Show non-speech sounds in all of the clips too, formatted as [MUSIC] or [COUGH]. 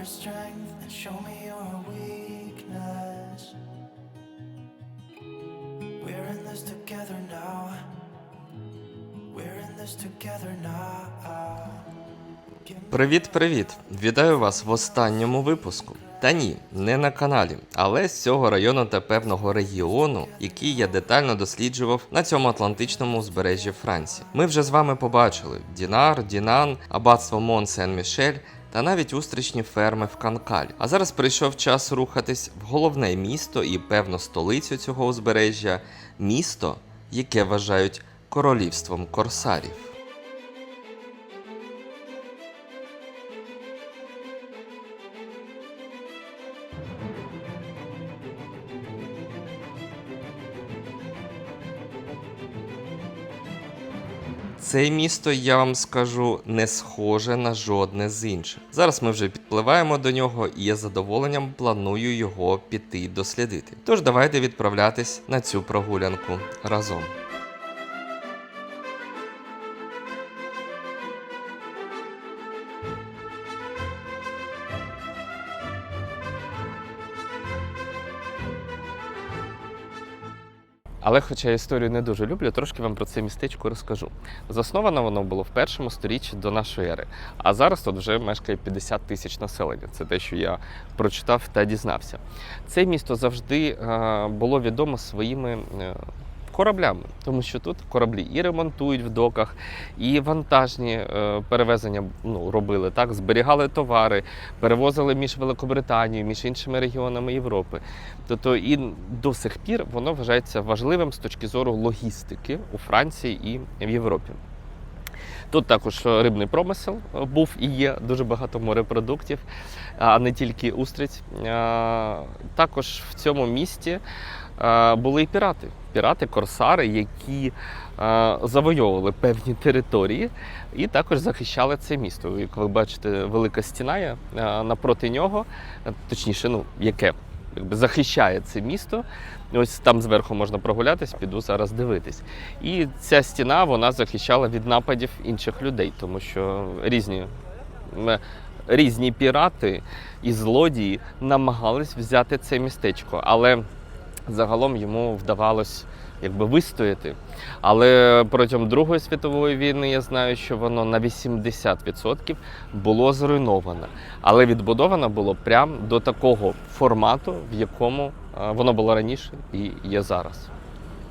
your strength and show me your weakness. We're in this together now. We're in this together now. Привіт-привіт! Вітаю вас в останньому випуску. Та ні, не на каналі, але з цього району та певного регіону, який я детально досліджував на цьому атлантичному узбережжі Франції. Ми вже з вами побачили Дінар, Дінан, аббатство Мон Сен-Мішель та навіть устрічні ферми в Канкалі. А зараз прийшов час рухатись в головне місто і певно столицю цього узбережжя місто, яке вважають королівством корсарів. Це місто, я вам скажу, не схоже на жодне з інших. Зараз ми вже підпливаємо до нього, і я з задоволенням планую його піти дослідити. Тож давайте відправлятись на цю прогулянку разом. Але хоча я історію не дуже люблю, трошки вам про це містечко розкажу. Засновано воно було в першому сторіччі до нашої ери, а зараз тут вже мешкає 50 тисяч населення. Це те, що я прочитав та дізнався. Це місто завжди е, було відомо своїми. Кораблями, тому що тут кораблі і ремонтують в доках, і вантажні е, перевезення ну, робили так, зберігали товари, перевозили між Великобританією, між іншими регіонами Європи. Тобто і до сих пір воно вважається важливим з точки зору логістики у Франції і в Європі. Тут також рибний промисел був і є дуже багато морепродуктів, а не тільки устриць. Також в цьому місті були і пірати. Пірати, корсари, які завойовували певні території і також захищали це місто. Як ви бачите, велика стіна є напроти нього, точніше, ну яке якби захищає це місто. Ось там зверху можна прогулятись, піду зараз дивитись. І ця стіна вона захищала від нападів інших людей, тому що різні, різні пірати і злодії намагались взяти це містечко, але загалом йому вдавалось якби вистояти. Але протягом Другої світової війни я знаю, що воно на 80% було зруйноване, але відбудовано було прямо до такого формату, в якому е, воно було раніше і є зараз.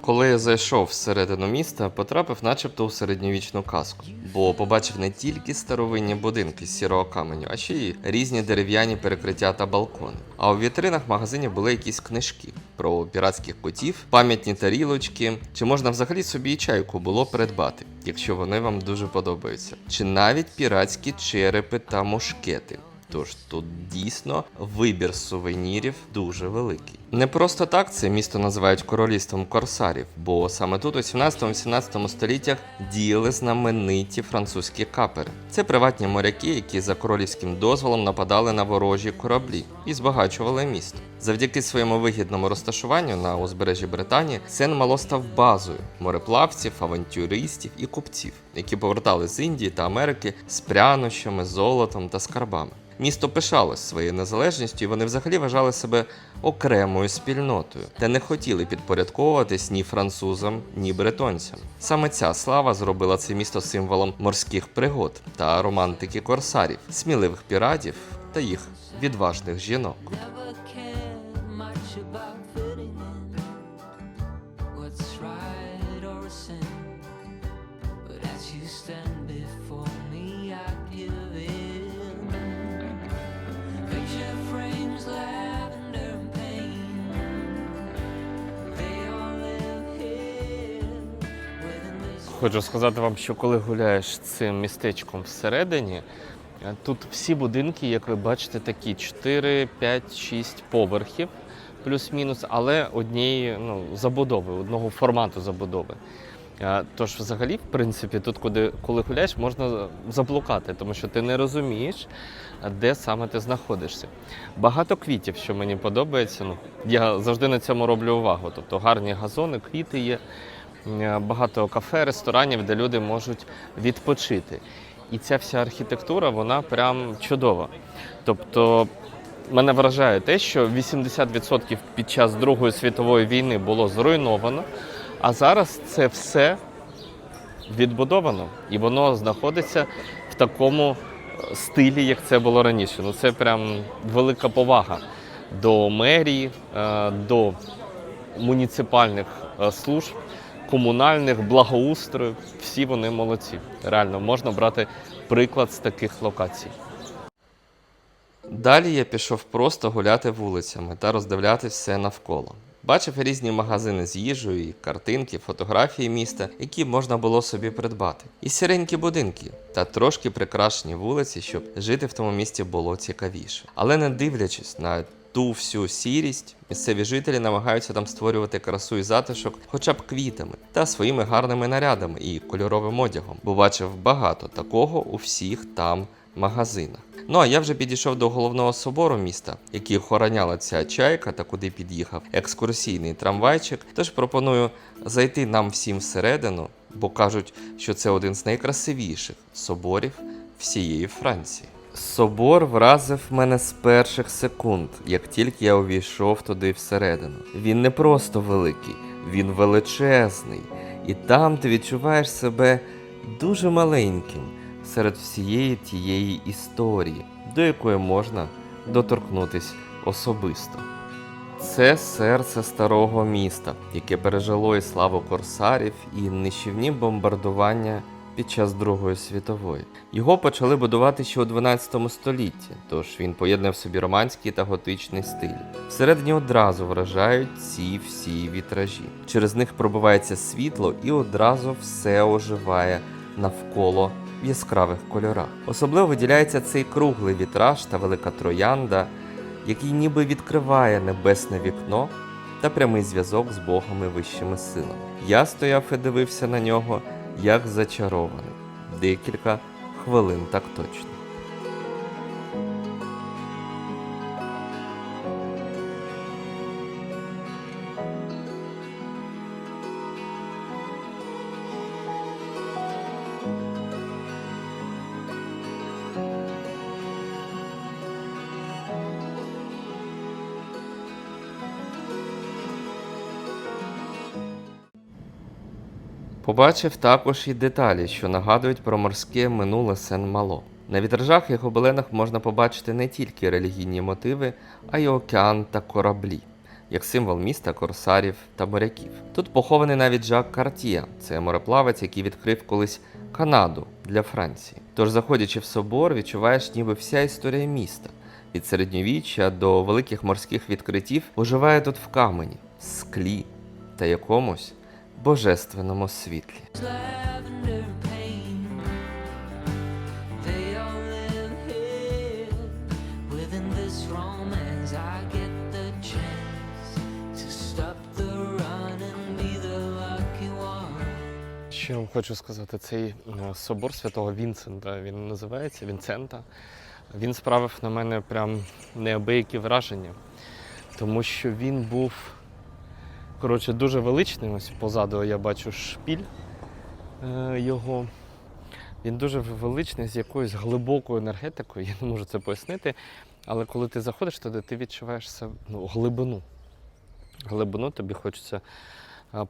Коли я зайшов всередину міста, потрапив начебто у середньовічну казку, бо побачив не тільки старовинні будинки з сірого каменю, а ще й різні дерев'яні перекриття та балкони. А у вітринах магазинів були якісь книжки про піратських котів, пам'ятні тарілочки, чи можна взагалі собі і чайку було придбати, якщо вони вам дуже подобаються, чи навіть піратські черепи та мушкети. Тож тут дійсно вибір сувенірів дуже великий. Не просто так це місто називають королівством корсарів, бо саме тут у 17-18 століттях діяли знамениті французькі капери. Це приватні моряки, які за королівським дозволом нападали на ворожі кораблі і збагачували місто. Завдяки своєму вигідному розташуванню на узбережжі Британії Сен Мало став базою мореплавців, авантюристів і купців, які повертали з Індії та Америки з прянощами, золотом та скарбами. Місто пишалось своєю незалежністю, і вони взагалі вважали себе окремою спільнотою, та не хотіли підпорядковуватись ні французам, ні бретонцям. Саме ця слава зробила це місто символом морських пригод та романтики корсарів, сміливих піратів та їх відважних жінок. Хочу сказати вам, що коли гуляєш цим містечком всередині, е, тут всі будинки, як ви бачите, такі 4, 5, 6 поверхів, плюс-мінус, але однієї ну, забудови, одного формату забудови. Е, Тож, взагалі, в принципі, тут, куди, коли гуляєш, можна заблукати, тому що ти не розумієш, де саме ти знаходишся. Багато квітів, що мені подобається. Ну, я завжди на цьому роблю увагу. Тобто гарні газони, квіти є, багато кафе, ресторанів, де люди можуть відпочити. І ця вся архітектура, вона прям чудова. Тобто, мене вражає те, що 80% під час Другої світової війни було зруйновано, а зараз це все відбудовано, і воно знаходиться в такому е, стилі, як це було раніше. Ну це прям велика повага до мерії, е, до муніципальних е, служб, комунальних, благоустрою. Всі вони молодці. Реально можна брати приклад з таких локацій. Далі я пішов просто гуляти вулицями та роздивлятися все навколо. Бачив різні магазини з їжею, картинки, фотографії міста, які можна було собі придбати. І сіренькі будинки та трошки прикрашені вулиці, щоб жити в тому місті було цікавіше. Але не дивлячись на ту всю сірість, місцеві жителі намагаються там створювати красу і затишок хоча б квітами та своїми гарними нарядами і кольоровим одягом, бо бачив багато такого у всіх там магазинах. Ну а я вже підійшов до головного собору міста, який охороняла ця чайка та куди під'їхав екскурсійний трамвайчик. Тож пропоную зайти нам всім всередину, бо кажуть, що це один з найкрасивіших соборів всієї Франції. Собор вразив мене з перших секунд, як тільки я увійшов туди всередину. Він не просто великий, він величезний, і там ти відчуваєш себе дуже маленьким серед всієї тієї історії, до якої можна доторкнутись особисто. Це серце старого міста, яке пережило і славу корсарів, і нищівні бомбардування під час Другої світової. Його почали будувати ще у 12 столітті, тож він поєднав собі романський та готичний стиль. Всередині одразу вражають ці всі вітражі. Через них пробивається світло і одразу все оживає навколо в яскравих кольорах. Особливо виділяється цей круглий вітраж та велика троянда, який ніби відкриває небесне вікно та прямий зв'язок з Богом і вищими силами. Я стояв і дивився на нього, як зачарований. Декілька хвилин так точно. Побачив також і деталі, що нагадують про морське минуле Сен-Мало. На вітражах і гобеленах можна побачити не тільки релігійні мотиви, а й океан та кораблі, як символ міста, корсарів та моряків. Тут похований навіть Жак Картія, це мореплавець, який відкрив колись Канаду для Франції. Тож, заходячи в собор, відчуваєш, ніби вся історія міста від середньовіччя до великих морських відкриттів оживає тут в камені, склі та якомусь божественному світлі. Що я вам хочу сказати, цей е, собор святого Вінсента, він називається Вінцента. Він справив на мене прям неабиякі враження, тому що він був коротше, дуже величний. Ось позаду я бачу шпіль е, його. Він дуже величний з якоюсь глибокою енергетикою, [LAUGHS] я не можу це пояснити. Але коли ти заходиш туди, ти відчуваєш се- ну, глибину. Глибину тобі хочеться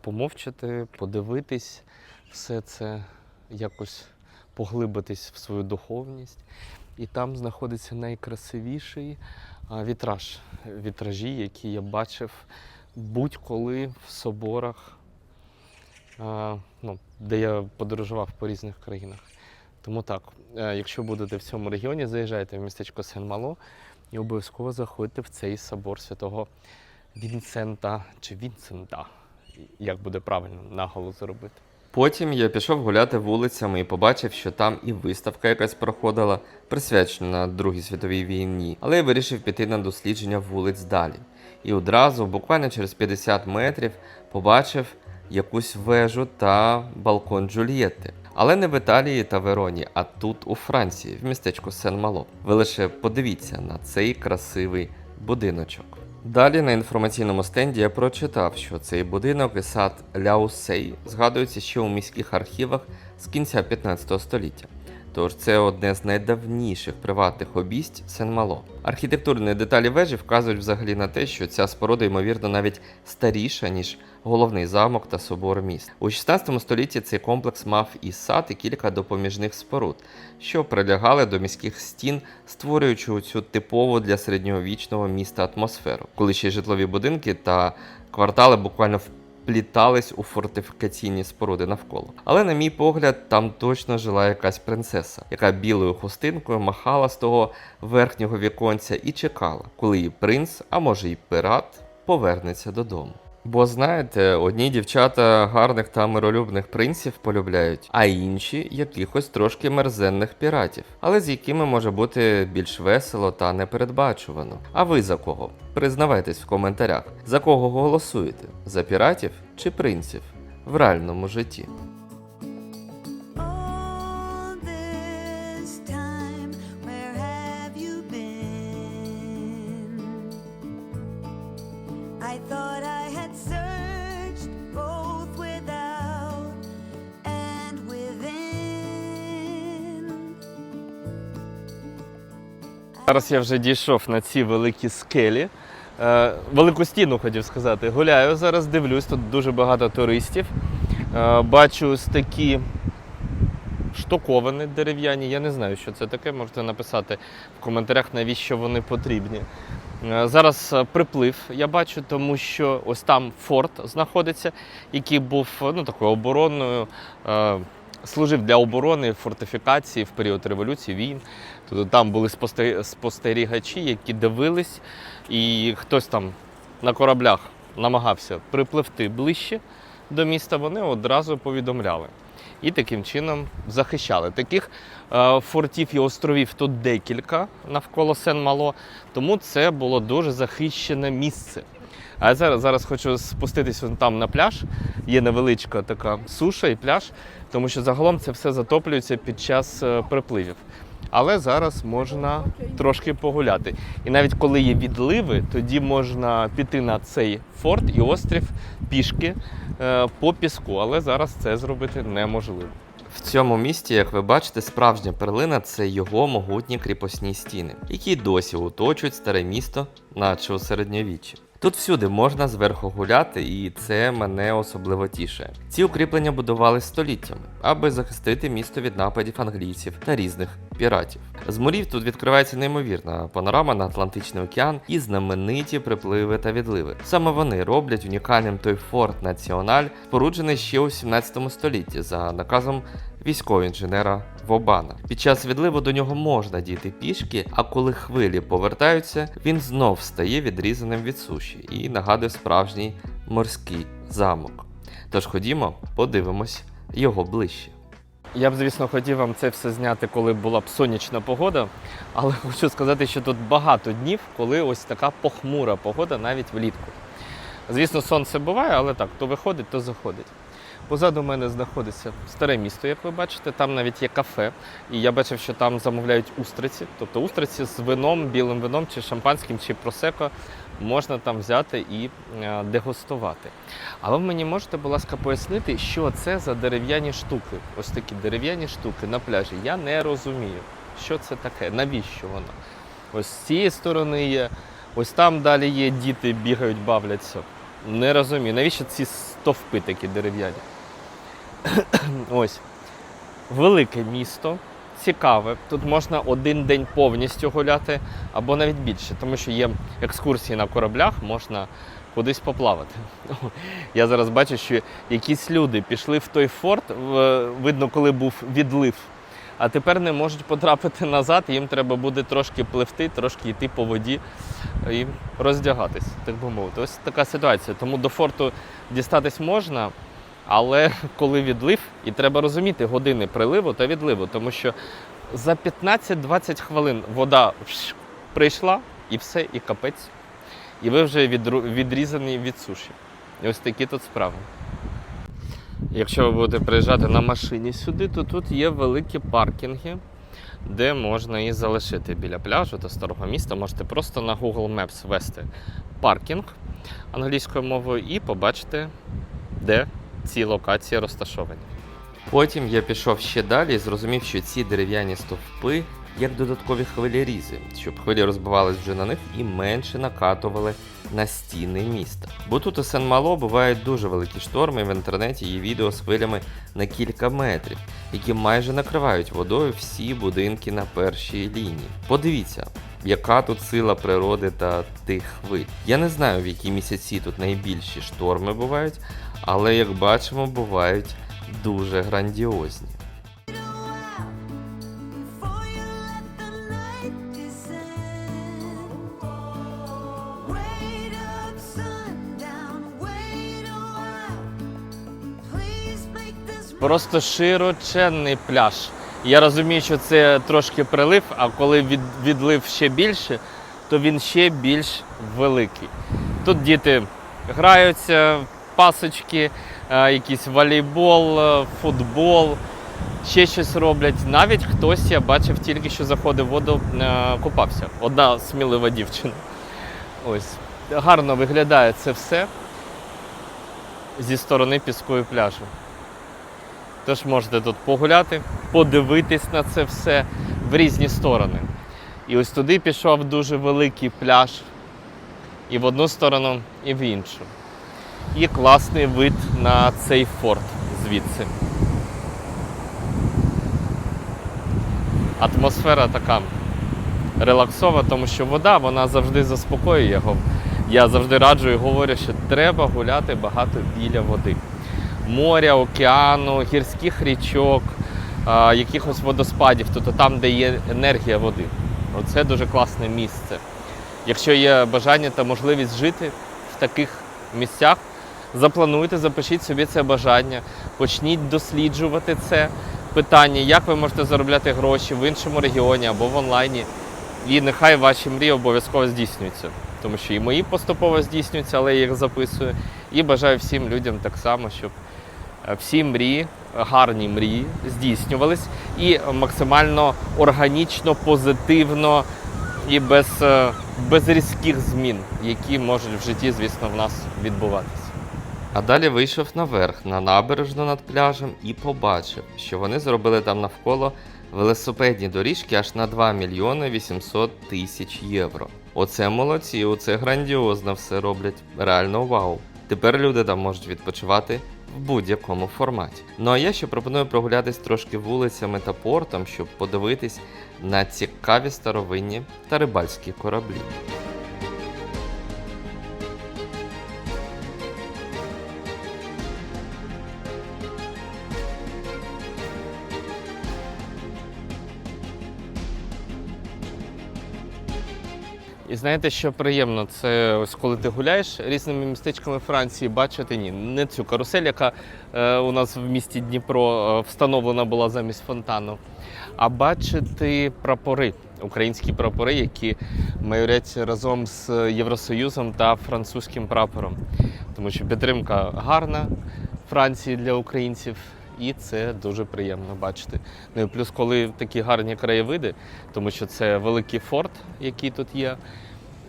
помовчати, подивитись все це, якось поглибитись в свою духовність. І там знаходиться найкрасивіший вітраж, вітражі, які я бачив будь-коли в соборах, ну, де я подорожував по різних країнах. Тому так, е, якщо будете в цьому регіоні, заїжджайте в містечко Сен-Мало і обов'язково заходьте в цей собор святого Вінсента чи Вінсента, як буде правильно наголос зробити. Потім я пішов гуляти вулицями і побачив, що там і виставка якась проходила, присвячена Другій світовій війні, але я вирішив піти на дослідження вулиць далі. І одразу, буквально через 50 метрів, побачив якусь вежу та балкон Джульєтти. Але не в Італії та Вероні, а тут, у Франції, в містечку Сен-Мало. Ви лише подивіться на цей красивий будиночок. Далі на інформаційному стенді я прочитав, що цей будинок і сад Ляусей згадується ще у міських архівах з кінця 15 століття. Тож це одне з найдавніших приватних обість Сен-Мало. Архітектурні деталі вежі вказують взагалі на те, що ця споруда, ймовірно, навіть старіша, ніж головний замок та собор міст. У 16 столітті цей комплекс мав і сад, і кілька допоміжних споруд, що прилягали до міських стін, створюючи цю типову для середньовічного міста атмосферу, коли ще житлові будинки та квартали буквально вплітались у фортифікаційні споруди навколо. Але, на мій погляд, там точно жила якась принцеса, яка білою хустинкою махала з того верхнього віконця і чекала, коли її принц, а може й пират, повернеться додому. Бо знаєте, одні дівчата гарних та миролюбних принців полюбляють, а інші якихось трошки мерзенних піратів, але з якими може бути більш весело та непередбачувано. А ви за кого? Признавайтесь в коментарях, за кого голосуєте? За піратів чи принців в реальному житті? Зараз я вже дійшов на ці великі скелі. Е, велику стіну хотів сказати. Гуляю зараз, дивлюсь, тут дуже багато туристів. Е, бачу ось такі штуковини дерев'яні. Я не знаю, що це таке. Можете написати в коментарях, навіщо вони потрібні. Е, Зараз приплив, я бачу, тому що ось там форт знаходиться, який був ну, такою оборонною. е, Служив для оборони фортифікації в період революції війн. Тобто там були спостерігачі, які дивились, і хтось там на кораблях намагався припливти ближче до міста, вони одразу повідомляли. І таким чином захищали. Таких е, фортів і островів тут декілька навколо Сен-Мало, тому це було дуже захищене місце. А я зараз, зараз хочу спуститись там на пляж. Є невеличка така суша і пляж, тому що загалом це все затоплюється під час е, припливів. Але зараз можна трошки погуляти. І навіть коли є відливи, тоді можна піти на цей форт і острів пішки е, по піску. Але зараз це зробити неможливо. В цьому місті, як ви бачите, справжня перлина це його могутні кріпосні стіни, які досі оточують старе місто, наче у середньовіччі. Тут всюди можна зверху гуляти, і це мене особливо тішує. Ці укріплення будували століттями, аби захистити місто від нападів англійців та різних піратів. З морів тут відкривається неймовірна панорама на Атлантичний океан і знамениті припливи та відливи. Саме вони роблять унікальним той форт Національ, споруджений ще у 17 столітті за наказом військового інженера Вобана. Під час відливу до нього можна дійти пішки, а коли хвилі повертаються, він знов стає відрізаним від суші і нагадує справжній морський замок. Тож ходімо, подивимось його ближче. Я б, звісно, хотів вам це все зняти, коли була б сонячна погода, але хочу сказати, що тут багато днів, коли ось така похмура погода навіть влітку. Звісно, сонце буває, але так, то виходить, то заходить. Позаду мене знаходиться старе місто, як ви бачите. Там навіть є кафе. І я бачив, що там замовляють устриці. Тобто устриці з вином, білим вином, чи шампанським, чи просеко можна там взяти і е, дегустувати. А ви мені можете, будь ласка, пояснити, що це за дерев'яні штуки? Ось такі дерев'яні штуки на пляжі. Я не розумію, що це таке, навіщо воно? Ось з цієї сторони є, ось там далі є, діти бігають, бавляться. Не розумію, навіщо ці стовпи такі дерев'яні? [COUGHS] Ось. Велике місто, цікаве. Тут можна один день повністю гуляти, або навіть більше, тому що є екскурсії на кораблях, можна кудись поплавати. [LAUGHS] Я зараз бачу, що якісь люди пішли в той форт, видно, коли був відлив, а тепер не можуть потрапити назад, їм треба буде трошки пливти, трошки йти по воді і роздягатись, так би мовити. Ось така ситуація. Тому до форту дістатись можна, але [LAUGHS] коли відлив, і треба розуміти години приливу та відливу, тому що за 15-20 хвилин вода прийшла і все, і капець. І ви вже відрізані від суші. І ось такі тут справи. Якщо ви будете приїжджати на машині сюди, то тут є великі паркінги, де можна і залишити біля пляжу та старого міста. Можете просто на Google Maps ввести паркінг англійською мовою і побачите, де ці локації розташовані. Потім я пішов ще далі і зрозумів, що ці дерев'яні стовпи як додаткові хвилярізи, щоб хвилі розбивались вже на них і менше накатували на стіни міста. Бо тут у Сен-Мало бувають дуже великі шторми, в інтернеті є відео з хвилями на кілька метрів, які майже накривають водою всі будинки на першій лінії. Подивіться, яка тут сила природи та тих хвиль. Я не знаю, в які місяці тут найбільші шторми бувають, але як бачимо, бувають дуже грандіозні. Просто широченний пляж. Я розумію, що це трошки прилив, а коли від, відлив ще більше, то він ще більш великий. Тут діти граються, пасочки, е, якийсь волейбол, е, футбол, ще щось роблять. Навіть хтось, я бачив, тільки що заходив в воду, е, купався. Одна смілива дівчина. Ось. Гарно виглядає це все зі сторони піску і пляжу. Тож можете тут погуляти, подивитись на це все в різні сторони. І ось туди пішов дуже великий пляж, і в одну сторону, і в іншу. І класний вид на цей форт звідси. Атмосфера така релаксова, тому що вода вона завжди заспокоює його. Я завжди раджу і говорю, що треба гуляти багато біля води моря, океану, гірських річок, якихось водоспадів, тобто там, де є енергія води. Оце дуже класне місце. Якщо є бажання та можливість жити в таких місцях, заплануйте, запишіть собі це бажання, почніть досліджувати це питання, як ви можете заробляти гроші в іншому регіоні або в онлайні. І нехай ваші мрії обов'язково здійснюються. Тому що і мої поступово здійснюються, але я їх записую. І бажаю всім людям так само, щоб е, всі мрії, гарні мрії здійснювались і максимально органічно, позитивно і без, е, без різких змін, які можуть в житті, звісно, в нас відбуватися. А далі вийшов наверх на набережну над пляжем і побачив, що вони зробили там навколо велосипедні доріжки аж на 2 мільйони 800 тисяч євро. Оце молодці, оце грандіозно все роблять. Реально вау. Тепер люди там можуть відпочивати в будь-якому форматі. Ну а я ще пропоную прогулятись трошки вулицями та портом, щоб подивитись на цікаві старовинні та рибальські кораблі. І знаєте, що приємно, це ось коли ти гуляєш різними містечками Франції, бачити ні, не цю карусель, яка е, у нас в місті Дніпро е, встановлена була замість фонтану, а бачити прапори, українські прапори, які майорять разом з Євросоюзом та французьким прапором. Тому що підтримка гарна Франції для українців. І це дуже приємно бачити. Ну і плюс, коли такі гарні краєвиди, тому що це великий форт, який тут є.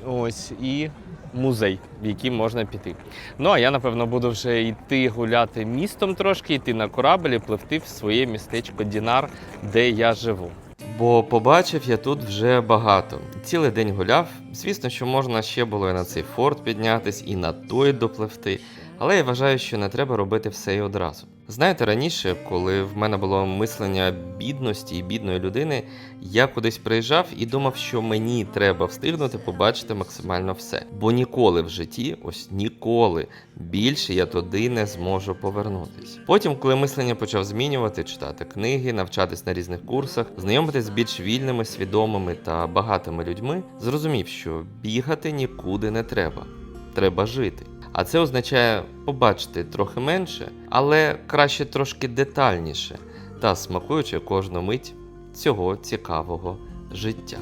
Ось і музей, в який можна піти. Ну а я напевно буду вже йти гуляти містом трошки, йти на корабль і пливти в своє містечко Дінар, де я живу. Бо побачив я тут вже багато. Цілий день гуляв. Звісно, що можна ще було і на цей форт піднятись, і на той допливти. Але я вважаю, що не треба робити все і одразу. Знаєте, раніше, коли в мене було мислення бідності і бідної людини, я кудись приїжджав і думав, що мені треба встигнути побачити максимально все. Бо ніколи в житті, ось ніколи більше я туди не зможу повернутись. Потім, коли мислення почав змінювати, читати книги, навчатись на різних курсах, знайомитись з більш вільними, свідомими та багатими людьми, зрозумів, що бігати нікуди не треба. Треба жити. А це означає побачити трохи менше, але краще трошки детальніше та смакуючи кожну мить цього цікавого життя.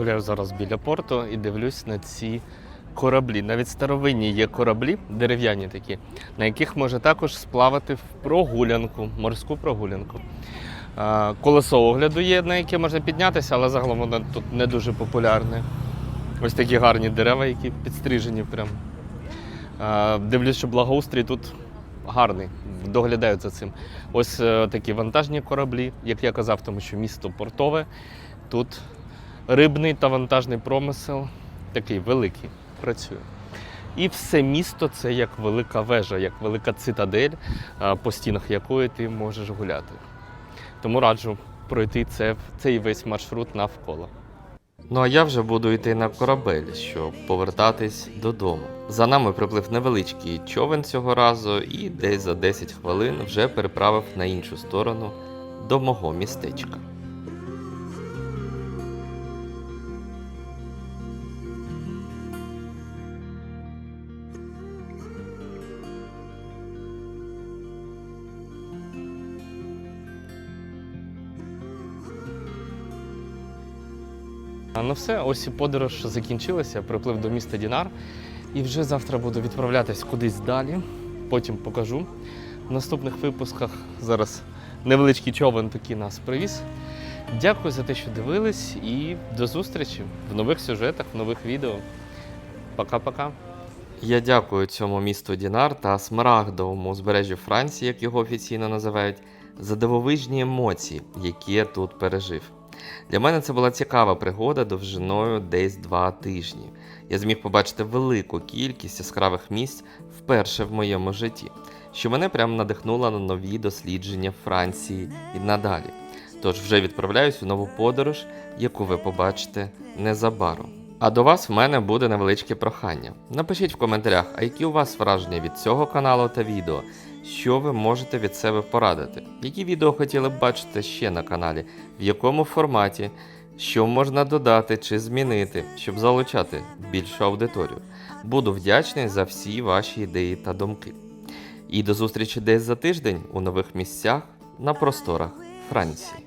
Гуляю зараз біля порту і дивлюсь на ці кораблі. Навіть старовинні є кораблі, дерев'яні такі, на яких можна також сплавати в прогулянку, морську прогулянку. Колесо огляду є, на яке можна піднятися, але загалом воно тут не дуже популярне. Ось такі гарні дерева, які підстрижені прям. Дивлюсь, що благоустрій тут гарний, доглядають за цим. Ось е, такі вантажні кораблі, як я казав, тому що місто портове. Тут рибний та вантажний промисел такий великий працює. І все місто це як велика вежа, як велика цитадель, по стінах якої ти можеш гуляти. Тому раджу пройти це, цей весь маршрут навколо. Ну а я вже буду йти на корабель, щоб повертатись додому. За нами приплив невеличкий човен цього разу, і десь за 10 хвилин вже переправив на іншу сторону до мого містечка. А, Ну все, ось і подорож закінчилася. Приплив до міста Дінар. І вже завтра буду відправлятись кудись далі. Потім покажу. В наступних випусках зараз невеличкий човен такий нас привіз. Дякую за те, що дивились, і до зустрічі в нових сюжетах, в нових відео. Пока-пока. Я дякую цьому місту Дінар та Смарагдовому узбережжю Франції, як його офіційно називають, за дивовижні емоції, які я тут пережив. Для мене це була цікава пригода довжиною десь два тижні. Я зміг побачити велику кількість яскравих місць вперше в моєму житті, що мене прямо надихнуло на нові дослідження Франції і надалі. Тож вже відправляюсь в нову подорож, яку ви побачите незабаром. А до вас в мене буде невеличке прохання. Напишіть в коментарях, а які у вас враження від цього каналу та відео, що ви можете від себе порадити, які відео хотіли б бачити ще на каналі, в якому форматі, що можна додати чи змінити, щоб залучати більшу аудиторію. Буду вдячний за всі ваші ідеї та думки. І до зустрічі десь за тиждень у нових місцях на просторах Франції.